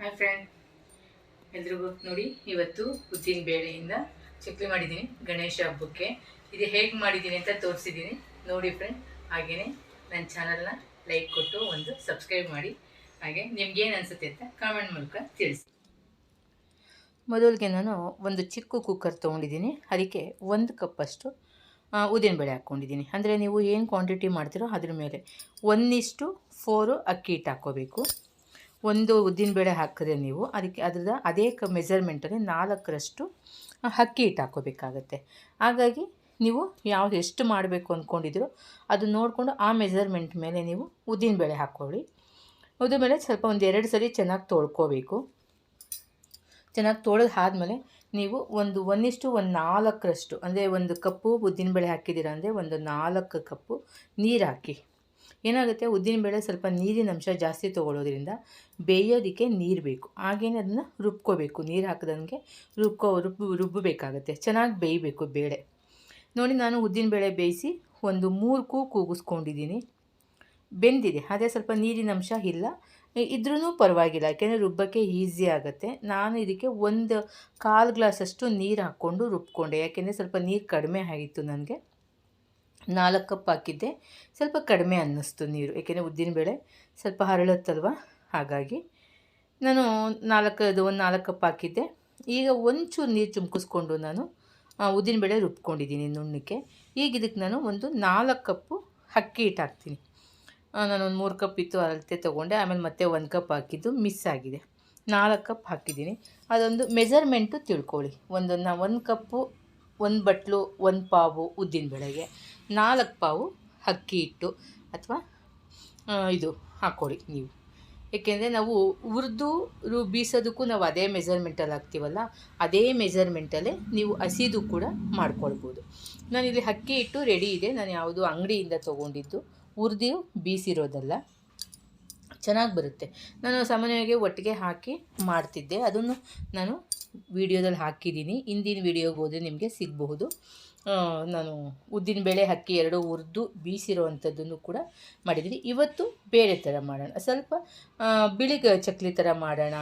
Hi friend ಎಲ್ರಿಗೂ ನೋಡಿ, ಇವತ್ತು ಉದ್ದಿನ ಬೇಳೆಯಿಂದ ಚಕ್ಲಿ ಮಾಡಿದ್ದೀನಿ, ಗಣೇಶ ಹಬ್ಬಕ್ಕೆ. ಇದು ಹೇಗೆ ಮಾಡಿದ್ದೀನಿ ಅಂತ ತೋರಿಸಿದ್ದೀನಿ. ನೋಡಿ ಫ್ರೆಂಡ್ ಹಾಗೆಯೇ ನನ್ನ ಚಾನಲ್ನ ಲೈಕ್ ಕೊಟ್ಟು ಒಂದು ಸಬ್ಸ್ಕ್ರೈಬ್ ಮಾಡಿ. ಹಾಗೆ ನಿಮ್ಗೆ ಏನು ಅನಿಸುತ್ತೆ ಅಂತ ಕಾಮೆಂಟ್ ಮೂಲಕ ತಿಳಿಸಿ. ಮೊದಲಿಗೆ ನಾನು ಒಂದು ಚಿಕ್ಕ ಕುಕ್ಕರ್ ತೊಗೊಂಡಿದ್ದೀನಿ. ಅದಕ್ಕೆ ಒಂದು ಕಪ್ಪಷ್ಟು ಉದ್ದಿನಬೇಳೆ ಹಾಕ್ಕೊಂಡಿದ್ದೀನಿ. ಅಂದರೆ ನೀವು ಏನು ಕ್ವಾಂಟಿಟಿ ಮಾಡ್ತೀರೋ ಅದ್ರ ಮೇಲೆ ಒಂದಿಷ್ಟು ಫೋರು ಅಕ್ಕಿ ಹಿಟ್ಟು ಹಾಕ್ಕೋಬೇಕು. ಒಂದು ಉದ್ದಿನಬೇಳೆ ಹಾಕಿದ್ರೆ ನೀವು ಅದಕ್ಕೆ ಅದರ ಅದೇ ಕ ಮೆಜರ್ಮೆಂಟಲ್ಲಿ ನಾಲ್ಕರಷ್ಟು ಅಕ್ಕಿ ಹಿಟ್ಟು ಹಾಕೋಬೇಕಾಗತ್ತೆ ಹಾಗಾಗಿ ನೀವು ಯಾವ್ದು ಎಷ್ಟು ಮಾಡಬೇಕು ಅಂದ್ಕೊಂಡಿದ್ದೀರೋ ಅದು ನೋಡಿಕೊಂಡು ಆ ಮೆಜರ್ಮೆಂಟ್ ಮೇಲೆ ನೀವು ಉದ್ದಿನಬೇಳೆ ಹಾಕ್ಕೊಳ್ಳಿ. ಉದ್ದಿನಬೇಳೆ ಸ್ವಲ್ಪ ಒಂದು ಎರಡು ಸರಿ ಚೆನ್ನಾಗಿ ತೊಳ್ಕೋಬೇಕು. ಚೆನ್ನಾಗಿ ತೊಳೆದು ಆದಮೇಲೆ ನೀವು ಒಂದು ಒಂದಿಷ್ಟು, ಒಂದು ನಾಲ್ಕರಷ್ಟು, ಅಂದರೆ ಒಂದು ಕಪ್ಪು ಉದ್ದಿನಬೇಳೆ ಹಾಕಿದ್ದೀರ ಅಂದರೆ ಒಂದು ನಾಲ್ಕು ಕಪ್ಪು ನೀರು ಹಾಕಿ. ಏನಾಗುತ್ತೆ? ಉದ್ದಿನಬೇಳೆ ಸ್ವಲ್ಪ ನೀರಿನ ಅಂಶ ಜಾಸ್ತಿ ತೊಗೊಳ್ಳೋದ್ರಿಂದ ಬೇಯೋದಕ್ಕೆ ನೀರು ಬೇಕು. ಹಾಗೇನೆ ಅದನ್ನು ರುಬ್ಕೋಬೇಕು. ನೀರು ಹಾಕಿದಂಗೆ ರುಬ್ಕೋ, ರುಬ್ಬು, ರುಬ್ಬಬೇಕಾಗತ್ತೆ. ಚೆನ್ನಾಗಿ ಬೇಯಬೇಕು ಬೇಳೆ. ನೋಡಿ, ನಾನು ಉದ್ದಿನಬೇಳೆ ಬೇಯಿಸಿ ಒಂದು ಮೂರು ಕೂ ಕೂಗಿಸ್ಕೊಂಡಿದ್ದೀನಿ. ಬೆಂದಿದೆ. ಅದೇ ಸ್ವಲ್ಪ ನೀರಿನ ಅಂಶ ಇಲ್ಲ. ಇದ್ರೂ ಪರವಾಗಿಲ್ಲ. ಯಾಕೆಂದರೆ ರುಬ್ಬಕ್ಕೆ ಈಸಿ ಆಗುತ್ತೆ. ನಾನು ಇದಕ್ಕೆ ಒಂದು ಕಾಲು ಗ್ಲಾಸಷ್ಟು ನೀರು ಹಾಕ್ಕೊಂಡು ರುಬ್ಕೊಂಡೆ. ಯಾಕೆಂದರೆ ಸ್ವಲ್ಪ ನೀರು ಕಡಿಮೆ ಆಗಿತ್ತು ನನಗೆ. ನಾಲ್ಕು ಕಪ್ ಹಾಕಿದ್ದೆ. ಸ್ವಲ್ಪ ಕಡಿಮೆ ಅನ್ನಿಸ್ತು ನೀರು, ಏಕೆಂದರೆ ಉದ್ದಿನಬೇಳೆ ಸ್ವಲ್ಪ ಹರಳುತ್ತಲ್ವ? ಹಾಗಾಗಿ ನಾನು ನಾಲ್ಕು ಅದು ಒಂದು ನಾಲ್ಕು ಕಪ್ ಹಾಕಿದ್ದೆ. ಈಗ ಒಂಚೂರು ನೀರು ಚುಮ್ಕಿಸ್ಕೊಂಡು ನಾನು ಉದ್ದಿನ ಬೇಳೆ ರುಬ್ಕೊಂಡಿದ್ದೀನಿ ನುಣ್ಣಕ್ಕೆ. ಈಗ ಇದಕ್ಕೆ ನಾನು ಒಂದು ನಾಲ್ಕು ಕಪ್ಪು ಅಕ್ಕಿ ಹಿಟ್ಟು ಹಾಕ್ತೀನಿ. ನಾನು ಒಂದು ಮೂರು ಕಪ್ ಇತ್ತು ಅಳತೆ ತೊಗೊಂಡೆ, ಆಮೇಲೆ ಮತ್ತೆ ಒಂದು ಕಪ್ ಹಾಕಿದ್ದು ಮಿಸ್ ಆಗಿದೆ. ನಾಲ್ಕು ಕಪ್ ಹಾಕಿದ್ದೀನಿ. ಅದೊಂದು ಮೆಜರ್ಮೆಂಟು ತಿಳ್ಕೊಳ್ಳಿ. ಒಂದು, ನಾ, ಒಂದು ಕಪ್ಪು ಒಂದು ಬಟ್ಲು, ಒಂದು ಪಾವು ಉದ್ದಿನ ಬೇಳೆಗೆ. ನಾಲ್ಕು ಪಾವು ಅಕ್ಕಿ ಹಿಟ್ಟು ಅಥವಾ ಇದು ಹಾಕ್ಕೊಳ್ಳಿ ನೀವು. ಏಕೆಂದರೆ ನಾವು ಹುರಿದು ರು ಬೀಸೋದಕ್ಕೂ ನಾವು ಅದೇ ಮೆಜರ್ಮೆಂಟಲ್ಲಿ ಹಾಕ್ತೀವಲ್ಲ, ಅದೇ ಮೆಜರ್ಮೆಂಟಲ್ಲೇ ನೀವು ಹಸಿದು ಕೂಡ ಮಾಡ್ಕೊಳ್ಬೋದು. ನಾನಿಲ್ಲಿ ಅಕ್ಕಿ ಹಿಟ್ಟು ರೆಡಿ ಇದೆ. ನಾನು ಯಾವುದು ಅಂಗಡಿಯಿಂದ ತೊಗೊಂಡಿದ್ದು. ಹುರಿದು ಬೀಸಿರೋದಲ್ಲ, ಚೆನ್ನಾಗಿ ಬರುತ್ತೆ. ನಾನು ಸಾಮಾನ್ಯವಾಗಿ ಒಟ್ಟಿಗೆ ಹಾಕಿ ಮಾಡ್ತಿದ್ದೆ. ಅದನ್ನು ನಾನು ವಿಡಿಯೋದಲ್ಲಿ ಹಾಕಿದ್ದೀನಿ. ಹಿಂದಿನ ವಿಡಿಯೋಗೆ ಹೋದರೆ ನಿಮಗೆ ಸಿಗಬಹುದು. ನಾನು ಉದ್ದಿನಬೇಳೆ ಅಕ್ಕಿ ಎರಡು ಹುರಿದು ಬೀಸಿರೋ ಅಂಥದ್ದನ್ನು ಕೂಡ ಮಾಡಿದ್ದೀನಿ. ಇವತ್ತು ಬೇರೆ ಥರ ಮಾಡೋಣ. ಸ್ವಲ್ಪ ಬಿಳಿ ಚಕ್ಲಿ ಥರ ಮಾಡೋಣ.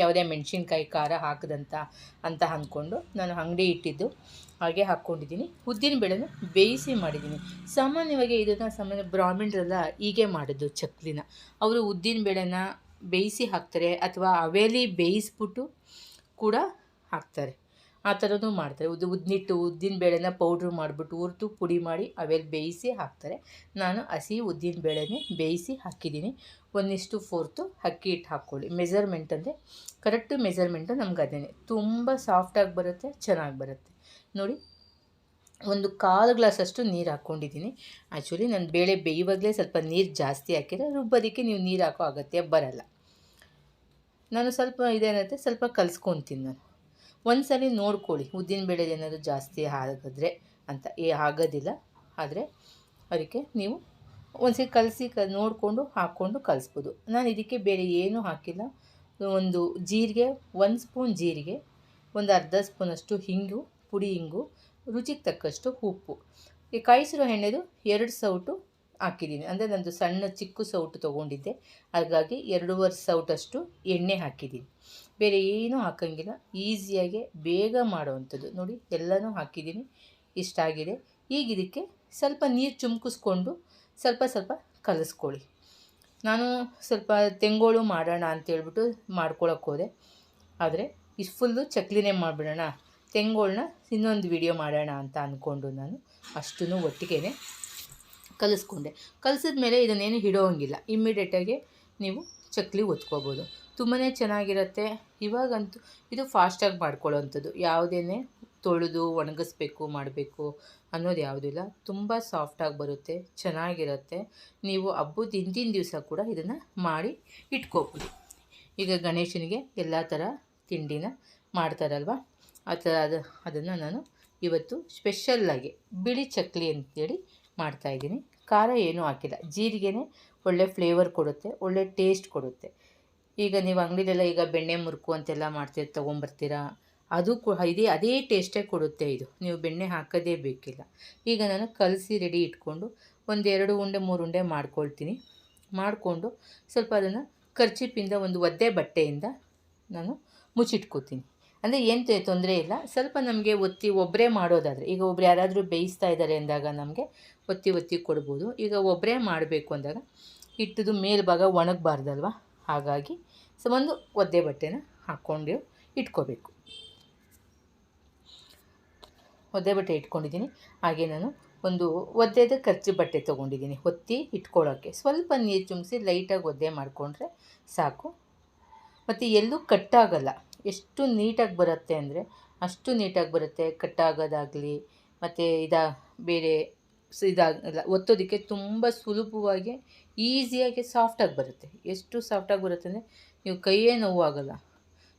ಯಾವುದೇ ಮೆಣಸಿನ್ಕಾಯಿ, ಖಾರ ಹಾಕದಂತ, ಅಂತ ಅಂದ್ಕೊಂಡು ನಾನು ಅಂಗಡಿ ಇಟ್ಟಿದ್ದು ಹಾಗೆ ಹಾಕ್ಕೊಂಡಿದ್ದೀನಿ. ಉದ್ದಿನ ಬೇಳೆನ ಬೇಯಿಸಿ ಮಾಡಿದ್ದೀನಿ. ಸಾಮಾನ್ಯವಾಗಿ ಇದನ್ನು ಸಾಮಾನ್ಯ ಬ್ರಾಹ್ಮಣರೆಲ್ಲ ಹೀಗೆ ಮಾಡಿದ್ದು ಚಕ್ಲಿನ. ಅವರು ಉದ್ದಿನ ಬೇಳೆನ ಬೇಯಿಸಿ ಹಾಕ್ತಾರೆ ಅಥವಾ ಅವೇಲಿ ಬೇಯಿಸ್ಬಿಟ್ಟು ಕೂಡ ಹಾಕ್ತಾರೆ. ಆ ಥರನೂ ಮಾಡ್ತಾರೆ. ಉದ್ದು ಉದ್ದಿಟ್ಟು, ಉದ್ದಿನ ಬೇಳೆನ ಪೌಡ್ರ್ ಮಾಡಿಬಿಟ್ಟು ಹುರಿದು ಪುಡಿ ಮಾಡಿ ಅವೆಲ್ಲ ಬೇಯಿಸಿ ಹಾಕ್ತಾರೆ. ನಾನು ಹಸಿ ಉದ್ದಿನ ಬೇಳೆನೇ ಬೇಯಿಸಿ ಹಾಕಿದ್ದೀನಿ. ಒಂದಿಷ್ಟು ಫೋರ್ತು ಅಕ್ಕಿ ಹಿಟ್ಟು ಹಾಕ್ಕೊಳ್ಳಿ. ಮೆಜರ್ಮೆಂಟ್ ಅಂದರೆ ಕರೆಕ್ಟು ಮೆಜರ್ಮೆಂಟು ನಮ್ಗೆ ಅದೇ ತುಂಬ ಸಾಫ್ಟಾಗಿ ಬರುತ್ತೆ, ಚೆನ್ನಾಗಿ ಬರುತ್ತೆ. ನೋಡಿ, ಒಂದು ಕಾಲು ಗ್ಲಾಸಷ್ಟು ನೀರು ಹಾಕ್ಕೊಂಡಿದ್ದೀನಿ. ಆ್ಯಕ್ಚುಲಿ ನಾನು ಬೇಳೆ ಬೇಯುವಾಗಲೇ ಸ್ವಲ್ಪ ನೀರು ಜಾಸ್ತಿ ಹಾಕಿದರೆ ರುಬ್ಬೋದಕ್ಕೆ ನೀವು ನೀರು ಹಾಕೋ ಅಗತ್ಯ ಬರಲ್ಲ. ನಾನು ಸ್ವಲ್ಪ ಇದೇನಂತೆ, ಸ್ವಲ್ಪ ಕಲಿಸ್ಕೊತೀನಿ ನಾನು. ಒಂದು ಸಲ ನೋಡ್ಕೊಳ್ಳಿ, ಉದ್ದಿನ ಬೇಳೆ ಏನಾದರೂ ಜಾಸ್ತಿ ಆಗಿದ್ರೆ ಅಂತ. ಏ ಆಗೋದಿಲ್ಲ ಆದರೆ ಅದಕ್ಕೆ ನೀವು ಒಂದ್ಸರಿ ಕಲಸಿ ಕ, ನೋಡಿಕೊಂಡು ಹಾಕ್ಕೊಂಡು ಕಲಿಸ್ಬೋದು. ನಾನು ಇದಕ್ಕೆ ಬೇರೆ ಏನೂ ಹಾಕಿಲ್ಲ. ಒಂದು ಜೀರಿಗೆ, ಒಂದು ಸ್ಪೂನ್ ಜೀರಿಗೆ, ಒಂದು ಅರ್ಧ ಸ್ಪೂನಷ್ಟು ಹಿಂಗು, ಪುಡಿ ಹಿಂಗು, ರುಚಿಗೆ ತಕ್ಕಷ್ಟು ಉಪ್ಪು. ಈ ಕಾಯಿಸಿರೋ ಎಣ್ಣೆದು ಎರಡು ಸೌಟು ಹಾಕಿದ್ದೀನಿ. ಅಂದರೆ ನಂದು ಸಣ್ಣ ಚಿಕ್ಕ ಸೌಟು ತೊಗೊಂಡಿದ್ದೆ. ಹಾಗಾಗಿ ಎರಡೂವರೆ ಸೌಟಷ್ಟು ಎಣ್ಣೆ ಹಾಕಿದ್ದೀನಿ. ಬೇರೆ ಏನೂ ಹಾಕೋಂಗಿಲ್ಲ. ಈಸಿಯಾಗಿ ಬೇಗ ಮಾಡೋವಂಥದ್ದು. ನೋಡಿ, ಎಲ್ಲನೂ ಹಾಕಿದ್ದೀನಿ. ಇಷ್ಟಾಗಿದೆ ಈಗ ಇದಕ್ಕೆ ಸ್ವಲ್ಪ ನೀರು ಚುಮ್ಕಿಸ್ಕೊಂಡು ಸ್ವಲ್ಪ ಸ್ವಲ್ಪ ಕಲಿಸ್ಕೊಳ್ಳಿ. ನಾನು ಸ್ವಲ್ಪ ತೆಂಗೋಳು ಮಾಡೋಣ ಅಂತೇಳ್ಬಿಟ್ಟು ಮಾಡ್ಕೊಳಕ್ಕೆ ಹೋದೆ. ಆದರೆ ಇಷ್ಟು ಫುಲ್ಲು ಚಕ್ಲಿನೇ ಮಾಡಿಬಿಡೋಣ. ತೆಂಗೋಳನ್ನ ಇನ್ನೊಂದು ವಿಡಿಯೋ ಮಾಡೋಣ ಅಂತ ಅಂದ್ಕೊಂಡು ನಾನು ಅಷ್ಟು ಒಟ್ಟಿಗೆ ಕಲಿಸ್ಕೊಂಡೆ. ಕಲಿಸಿದ ಮೇಲೆ ಇದನ್ನೇನು ಹಿಡೋಂಗಿಲ್ಲ. ಇಮ್ಮಿಡಿಯೇಟಾಗಿ ನೀವು ಚಕ್ಲಿ ಒತ್ಕೋಬೋದು. ತುಂಬಾ ಚೆನ್ನಾಗಿರುತ್ತೆ. ಇವಾಗಂತೂ ಇದು ಫಾಸ್ಟಾಗಿ ಮಾಡ್ಕೊಳ್ಳೋವಂಥದ್ದು ಯಾವುದೇ ತೊಳೆದು ಒಣಗಿಸ್ಬೇಕು, ಮಾಡಬೇಕು ಅನ್ನೋದು ಯಾವುದಿಲ್ಲ ತುಂಬ ಸಾಫ್ಟಾಗಿ ಬರುತ್ತೆ. ಚೆನ್ನಾಗಿರುತ್ತೆ. ನೀವು ಹಬ್ಬದ ಹಿಂದಿನ ದಿವಸ ಕೂಡ ಇದನ್ನು ಮಾಡಿ ಇಟ್ಕೋಬೋದು. ಈಗ ಗಣೇಶನಿಗೆ ಎಲ್ಲ ಥರ ತಿಂಡಿನ ಮಾಡ್ತಾರಲ್ವ? ಆ ಥರ ಅದು, ಅದನ್ನು ನಾನು ಇವತ್ತು ಸ್ಪೆಷಲ್ಲಾಗಿ ಬಿಳಿ ಚಕ್ಲಿ ಅಂತೇಳಿ ಮಾಡ್ತಾಯಿದ್ದೀನಿ ಖಾರ ಏನೂ ಹಾಕಿಲ್ಲ. ಜೀರಿಗೆನೇ ಒಳ್ಳೆ ಫ್ಲೇವರ್ ಕೊಡುತ್ತೆ, ಒಳ್ಳೆ ಟೇಸ್ಟ್ ಕೊಡುತ್ತೆ. ಈಗ ನೀವು ಅಂಗಡಿಲೆಲ್ಲ ಈಗ ಬೆಣ್ಣೆ ಮುರುಕು ಅಂತೆಲ್ಲ ಮಾಡ್ತೀರಿ, ತೊಗೊಂಬರ್ತೀರಾ? ಅದು ಕು, ಇದೇ, ಅದೇ ಟೇಸ್ಟೇ ಕೊಡುತ್ತೆ ಇದು. ನೀವು ಬೆಣ್ಣೆ ಹಾಕೋದೇ ಬೇಕಿಲ್ಲ. ಈಗ ನಾನು ಕಲಸಿ ರೆಡಿ ಇಟ್ಕೊಂಡು ಒಂದೆರಡು ಉಂಡೆ, ಮೂರು ಉಂಡೆ ಮಾಡ್ಕೊಳ್ತೀನಿ. ಮಾಡಿಕೊಂಡು ಸ್ವಲ್ಪ ಅದನ್ನು ಕರ್ಚಿಪಿಂದ ಒಂದು ಒದ್ದೆ ಬಟ್ಟೆಯಿಂದ ನಾನು ಮುಚ್ಚಿಟ್ಕೋತೀನಿ. ಅಂದರೆ ಏನು ತೊಂದರೆ ಇಲ್ಲ. ಸ್ವಲ್ಪ ನಮಗೆ ಒತ್ತಿ ಒಬ್ಬರೇ ಮಾಡೋದಾದರೆ, ಈಗ ಒಬ್ರು ಯಾರಾದರೂ ಬೇಯಿಸ್ತಾ ಇದ್ದಾರೆ ಅಂದಾಗ ನಮಗೆ ಒತ್ತಿ ಒತ್ತಿ ಕೊಡ್ಬೋದು. ಈಗ ಒಬ್ಬರೇ ಮಾಡಬೇಕು ಅಂದಾಗ ಹಿಟ್ಟದು ಮೇಲ್ಭಾಗ ಒಣಗಬಾರ್ದಲ್ವ? ಹಾಗಾಗಿ ಸೊ, ಒಂದು ಒದ್ದೆ ಬಟ್ಟೆನ ಹಾಕ್ಕೊಂಡು ಇಟ್ಕೋಬೇಕು. ಒದ್ದೆ ಬಟ್ಟೆ ಇಟ್ಕೊಂಡಿದ್ದೀನಿ. ಹಾಗೆ ನಾನು ಒಂದು ಒದ್ದೆದ ಖರ್ಚು ಬಟ್ಟೆ ತೊಗೊಂಡಿದ್ದೀನಿ. ಒತ್ತಿ ಇಟ್ಕೊಳ್ಳೋಕ್ಕೆ ಸ್ವಲ್ಪ ನೀರು ಚುಮಿಸಿ ಲೈಟಾಗಿ ಒದ್ದೆ ಮಾಡಿಕೊಂಡ್ರೆ ಸಾಕು. ಮತ್ತು ಎಲ್ಲೂ ಕಟ್ಟಾಗಲ್ಲ ಎಷ್ಟು ನೀಟಾಗಿ ಬರುತ್ತೆ ಅಂದರೆ ಅಷ್ಟು ನೀಟಾಗಿ ಬರುತ್ತೆ. ಕಟ್ಟಾಗೋದಾಗಲಿ ಮತ್ತು ಇದಾ ಬೇರೆ ಸ್ ಇದಾಗಲ್ಲ ಒತ್ತೋದಕ್ಕೆ ತುಂಬ ಸುಲಭವಾಗಿ ಈಸಿಯಾಗಿ ಸಾಫ್ಟಾಗಿ ಬರುತ್ತೆ. ಎಷ್ಟು ಸಾಫ್ಟಾಗಿ ಬರುತ್ತೆ ಅಂದರೆ ನೀವು ಕೈಯೇ ನೋವಾಗಲ್ಲ,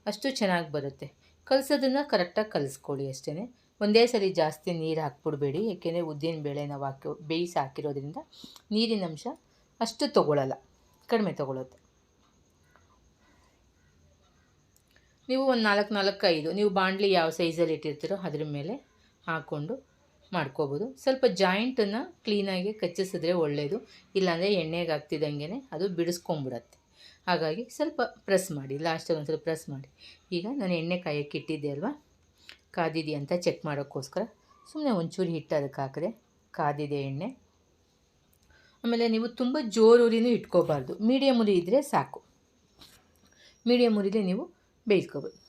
ಅಷ್ಟು ಚೆನ್ನಾಗಿ ಬರುತ್ತೆ. ಕಲಸೋದನ್ನು ಕರೆಕ್ಟಾಗಿ ಕಲಿಸ್ಕೊಳ್ಳಿ ಅಷ್ಟೇ ಒಂದೇ ಸರಿ ಜಾಸ್ತಿ ನೀರು ಹಾಕ್ಬಿಡ್ಬೇಡಿ, ಏಕೆಂದರೆ ಉದ್ದಿನ ಬೇಳೆ ನಾವು ಹಾಕಿ ಬೇಯಿಸಿ ಹಾಕಿರೋದ್ರಿಂದ ನೀರಿನ ಅಂಶ ಅಷ್ಟು ತೊಗೊಳ್ಳಲ್ಲ ಕಡಿಮೆ ತೊಗೊಳುತ್ತೆ. ನೀವು ಒಂದು ನಾಲ್ಕು ನಾಲ್ಕು ಐದು, ನೀವು ಬಾಣಲಿ ಯಾವ ಸೈಜಲ್ಲಿ ಇಟ್ಟಿರ್ತೀರೋ ಅದ್ರ ಮೇಲೆ ಹಾಕ್ಕೊಂಡು ಮಾಡ್ಕೋಬೋದು. ಸ್ವಲ್ಪ ಜಾಯಿಂಟನ್ನು ಕ್ಲೀನಾಗಿ ಕಚ್ಚಿಸಿದ್ರೆ ಒಳ್ಳೆಯದು ಇಲ್ಲಾಂದರೆ ಎಣ್ಣೆಗೆ ಹಾಕ್ತಿದ್ದಂಗೆ ಅದು ಬಿಡಿಸ್ಕೊಂಬಿಡತ್ತೆ. ಹಾಗಾಗಿ ಸ್ವಲ್ಪ ಪ್ರೆಸ್ ಮಾಡಿ ಲಾಸ್ಟಲ್ಲಿ ಒಂದು ಸ್ವಲ್ಪ ಪ್ರೆಸ್ ಮಾಡಿ. ಈಗ ನಾನು ಎಣ್ಣೆ ಕಾಯಕ್ಕೆ ಇಟ್ಟಿದ್ದೆ ಅಲ್ವಾ? ಕಾದಿದೆಯಾ ಅಂತ ಚೆಕ್ ಮಾಡೋಕ್ಕೋಸ್ಕರ ಸುಮ್ಮನೆ ಒಂಚೂರು ಹಿಟ್ಟು ಅದಕ್ಕೆ ಹಾಕಿದೆ. ಕಾದಿದೆ ಎಣ್ಣೆ. ಆಮೇಲೆ ನೀವು ತುಂಬ ಜೋರು ಉರಿನೂ ಇಟ್ಕೋಬಾರ್ದು. ಮೀಡಿಯಮ್ ಉರಿ ಇದ್ದರೆ ಸಾಕು. ಮೀಡಿಯಮ್ ಉರಿಲಿ ನೀವು ಬೇಯಿಸ್ಕೋಬೋದು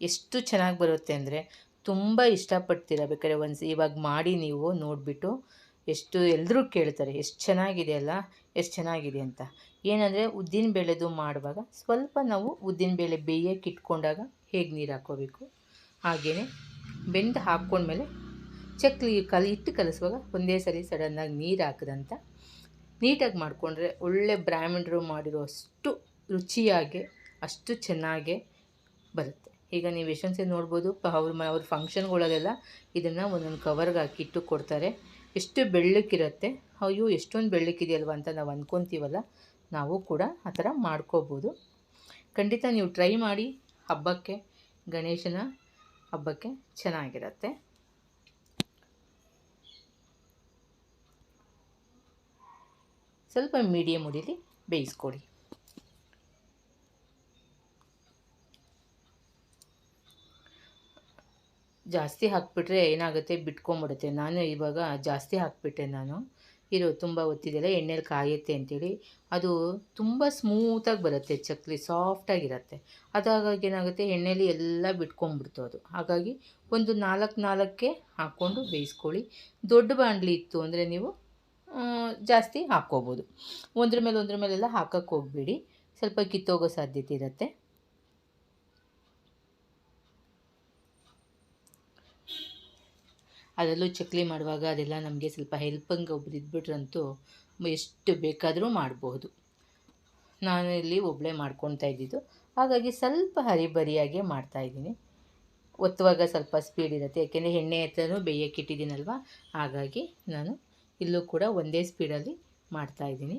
ಎಷ್ಟು ಚೆನ್ನಾಗಿ ಬರುತ್ತೆ ಅಂದರೆ ತುಂಬ ಇಷ್ಟಪಡ್ತೀರ ಬೇಕಾದ್ರೆ ಒಂದು ಇವಾಗ ಮಾಡಿ ನೀವು ನೋಡಿಬಿಟ್ಟು ಎಷ್ಟು ಎಲ್ಲರೂ ಕೇಳ್ತಾರೆ, ಎಷ್ಟು ಚೆನ್ನಾಗಿದೆ ಅಲ್ಲ, ಎಷ್ಟು ಚೆನ್ನಾಗಿದೆ ಅಂತ. ಏನಂದರೆ ಉದ್ದಿನ ಬೇಳೆದು ಮಾಡುವಾಗ ಸ್ವಲ್ಪ ನಾವು ಉದ್ದಿನ ಬೇಳೆ ಬೇಯಕ್ಕೆ ಇಟ್ಕೊಂಡಾಗ ಹೇಗೆ ನೀರು ಹಾಕ್ಕೋಬೇಕು? ಹಾಗೆಯೇ ಬೆಂದು ಹಾಕ್ಕೊಂಡ್ಮೇಲೆ ಚಕ್ಲಿ ಕಲಿ ಇಟ್ಟು ಕಲಿಸುವಾಗ ಒಂದೇ ಸರಿ ಸಡನ್ನಾಗಿ ನೀರು ಹಾಕಿದಂತ ನೀಟಾಗಿ ಮಾಡಿಕೊಂಡ್ರೆ ಒಳ್ಳೆ ಬ್ರಾಹ್ಮಣರು ಮಾಡಿರೋ ಅಷ್ಟು ರುಚಿಯಾಗಿ ಅಷ್ಟು ಚೆನ್ನಾಗೆ ಬರುತ್ತೆ. ಈಗ ನೀವು ಎಷ್ಟೊಂದು ಸರಿ ನೋಡ್ಬೋದು ಅವ್ರ ಮ, ಅವ್ರ ಫಂಕ್ಷನ್ಗಳಲ್ಲೆಲ್ಲ ಇದನ್ನು ಒಂದೊಂದು ಕವರ್ಗೆ ಹಾಕಿಟ್ಟು ಕೊಡ್ತಾರೆ. ಎಷ್ಟು ಬೆಳ್ಳಕ್ಕಿರುತ್ತೆ, ಅಯ್ಯೋ ಎಷ್ಟೊಂದು ಬೆಳ್ಳಕ್ಕಿದೆಯಲ್ವ ಅಂತ ನಾವು ಅಂದ್ಕೊತೀವಲ್ಲ ನಾವು ಕೂಡ ಆ ಥರ ಮಾಡ್ಕೋಬೋದು. ಖಂಡಿತ ನೀವು ಟ್ರೈ ಮಾಡಿ, ಹಬ್ಬಕ್ಕೆ, ಗಣೇಶನ ಹಬ್ಬಕ್ಕೆ ಚೆನ್ನಾಗಿರುತ್ತೆ. ಸ್ವಲ್ಪ ಮೀಡಿಯಮ್ ಉಡೀಲಿ ಬೇಯಿಸ್ಕೊಳ್ಳಿ ಜಾಸ್ತಿ ಹಾಕಿಬಿಟ್ರೆ ಏನಾಗುತ್ತೆ? ಬಿಟ್ಕೊಂಬಿಡುತ್ತೆ. ನಾನು ಇವಾಗ ಜಾಸ್ತಿ ಹಾಕಿಬಿಟ್ಟೆ ನಾನು. ಇರೋ, ತುಂಬ ಹೊತ್ತಿದೆಲ್ಲ ಎಣ್ಣೆಲಿ ಕಾಯುತ್ತೆ ಅಂತೇಳಿ. ಅದು ತುಂಬ ಸ್ಮೂತಾಗಿ ಬರುತ್ತೆ, ಚಕ್ಲಿ ಸಾಫ್ಟಾಗಿರುತ್ತೆ. ಅದಾಗಾಗಿ ಏನಾಗುತ್ತೆ? ಎಣ್ಣೆಲಿ ಎಲ್ಲ ಬಿಟ್ಕೊಂಡ್ಬಿಡ್ತು ಅದು. ಹಾಗಾಗಿ ಒಂದು ನಾಲ್ಕು ನಾಲ್ಕೇ ಹಾಕ್ಕೊಂಡು ಬೇಯಿಸ್ಕೊಳ್ಳಿ. ದೊಡ್ಡ ಬಾಣಲಿ ಇತ್ತು ಅಂದರೆ ನೀವು ಜಾಸ್ತಿ ಹಾಕ್ಕೋಬೋದು. ಒಂದ್ರ ಮೇಲೆ, ಒಂದ್ರ ಮೇಲೆಲ್ಲ ಹಾಕಕ್ಕೆ ಹೋಗಬೇಡಿ. ಸ್ವಲ್ಪ ಕಿತ್ತೋಗೋ ಸಾಧ್ಯತೆ ಇರುತ್ತೆ. ಅದರಲ್ಲೂ ಚಕ್ಲಿ ಮಾಡುವಾಗ ಅದೆಲ್ಲ ನಮಗೆ ಸ್ವಲ್ಪ ಹೆಲ್ಪಂಗೆ ಒಬ್ರು ಇದ್ಬಿಟ್ರಂತೂ ಎಷ್ಟು ಬೇಕಾದರೂ ಮಾಡಬಹುದು ನಾನು ಇಲ್ಲಿ ಒಬ್ಬಳೇ ಮಾಡ್ಕೊತಾ ಇದ್ದಿದ್ದು. ಹಾಗಾಗಿ ಸ್ವಲ್ಪ ಹರಿಬರಿಯಾಗೆ ಮಾಡ್ತಾಯಿದ್ದೀನಿ ಒತ್ತುವಾಗ ಸ್ವಲ್ಪ ಸ್ಪೀಡ್ ಇರುತ್ತೆ. ಯಾಕೆಂದರೆ ಎಣ್ಣೆ ಹತ್ರನೂ ಬೇಯಕ್ಕೆ ಇಟ್ಟಿದ್ದೀನಲ್ವ? ಹಾಗಾಗಿ ನಾನು ಇಲ್ಲೂ ಕೂಡ ಒಂದೇ ಸ್ಪೀಡಲ್ಲಿ ಮಾಡ್ತಾಯಿದ್ದೀನಿ